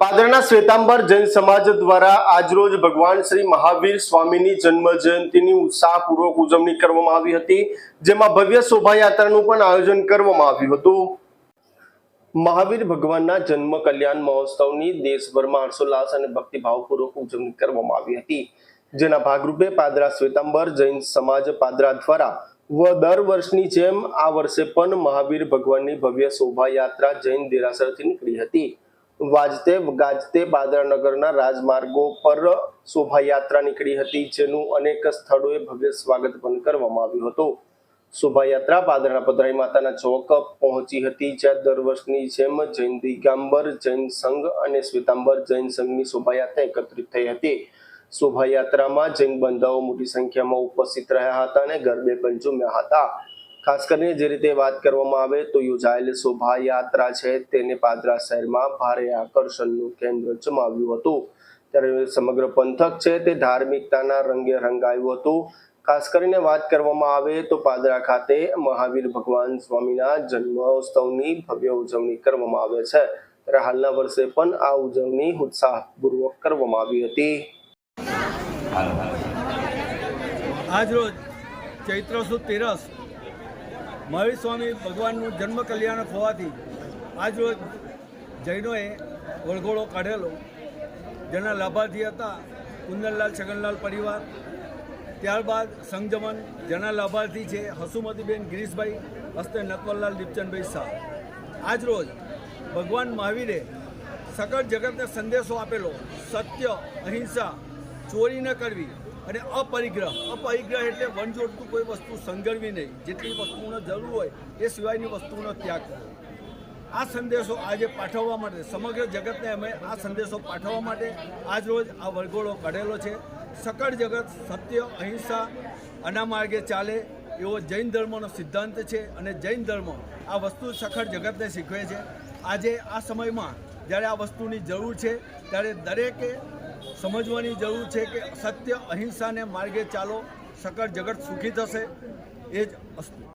પાદરના શ્વેતાંબર જૈન સમાજ દ્વારા આજરોજ ભગવાન શ્રી મહાવીર સ્વામીની જન્મ જયંતિની ઉત્સાહપૂર્વક ઉજવણી કરવામાં આવી હતી, જેમાં ભવ્ય શોભાયાત્રાનું પણ આયોજન કરવામાં આવ્યું હતું. મહાવીર ભગવાનના જન્મ કલ્યાણ મહોત્સવની દેશભરમાં હર્ષોલ્લાસ અને ભક્તિભાવપૂર્વક ઉજવણી કરવામાં આવી હતી. જેના ભાગરૂપે પાદરા શ્વેતાંબર જૈન સમાજ પાદરા દ્વારા વ દર વર્ષની જેમ આ વર્ષે પણ મહાવીર ભગવાનની ભવ્ય શોભાયાત્રા જૈન દેરાસરથી નીકળી હતી. વાજતે ગાજતે પાદળાનગરના રાજમાર્ગો પર શોભાયાત્રા નીકળી હતી, જેનું અનેક સ્થળોએ ભવ્ય સ્વાગત પણ કરવામાં આવ્યું હતું. શોભાયાત્રા પાદરના પધરાઈ માતાના ચોક પહોંચી હતી, જ્યાં દર વર્ષની જેમ જૈન દિગાંબર, જૈન સંઘ અને શ્વેતાંબર જૈન સંઘની શોભાયાત્રા એકત્રિત થઈ હતી. શોભાયાત્રામાં જૈન બંધાઓ મોટી સંખ્યામાં ઉપસ્થિત રહ્યા હતા અને ગરબે પણ ઝૂમ્યા હતા. ખાસ કરીને જે રીતે વાત કરવામાં આવે તો યોજાયેલ શોભાયાત્રા છે તેને પાદરા શહેરમાં ભારે આકર્ષણનું કેન્દ્ર જમાવ્યું હતું. ત્યારે સમગ્ર પંથક છે તે ધાર્મિકતાના રંગે રંગાયું હતું. ખાસ કરીને વાત કરવામાં આવે તો પાદરા ખાતે મહાવીર ભગવાન સ્વામીના જન્મોત્સવની ભવ્ય ઉજવણી કરવામાં આવે છે. ત્યારે હાલના વર્ષે પણ આ ઉજવણી ઉત્સાહપૂર્વક કરવામાં આવી હતી. આજરોજ ચૈત્ર સુદ તેરસ મહાવીર સ્વામી ભગવાનનું જન્મ કલ્યાણક હોવાથી આજરોજ જૈનોએ વળઘોડો કાઢેલો. જેના લાભાર્થી હતા કુંદનલાલ છગનલાલ પરિવાર. ત્યારબાદ સંગજમન જેના લાભાર્થી છે હસુમતીબેન ગિરીશભાઈ, હસ્તે નટવરલાલ દીપચંદભાઈ શાહ. આજરોજ ભગવાન મહાવીરે સકળ જગતને સંદેશો આપેલો, સત્ય, અહિંસા ચોરી ન કરવી અને અપરિગ્રહ. અપરિગ્રહ એટલે વનજોડતું કોઈ વસ્તુ સંગળવી નહીં. જેટલી વસ્તુઓને જરૂર હોય, એ સિવાયની વસ્તુનો ત્યાગ કરવો. આ સંદેશો આજે પાઠવવા માટે, સમગ્ર જગતને અમે આ સંદેશો પાઠવવા માટે આજ રોજ આ વરઘોડો કાઢેલો છે. સકળ જગત, સત્ય, અહિંસા અનામાર્ગે ચાલે એવો જૈન ધર્મનો સિદ્ધાંત છે અને જૈન ધર્મ આ વસ્તુ સખળ જગતને શીખવે છે. આજે આ સમયમાં જ્યારે આ વસ્તુની જરૂર છે, ત્યારે દરેકે સમજવાની જરૂર છે કે સત્ય અહિંસાને માર્ગે ચાલો, સકળ જગત સુખી થશે, એ જ અસ્તુ.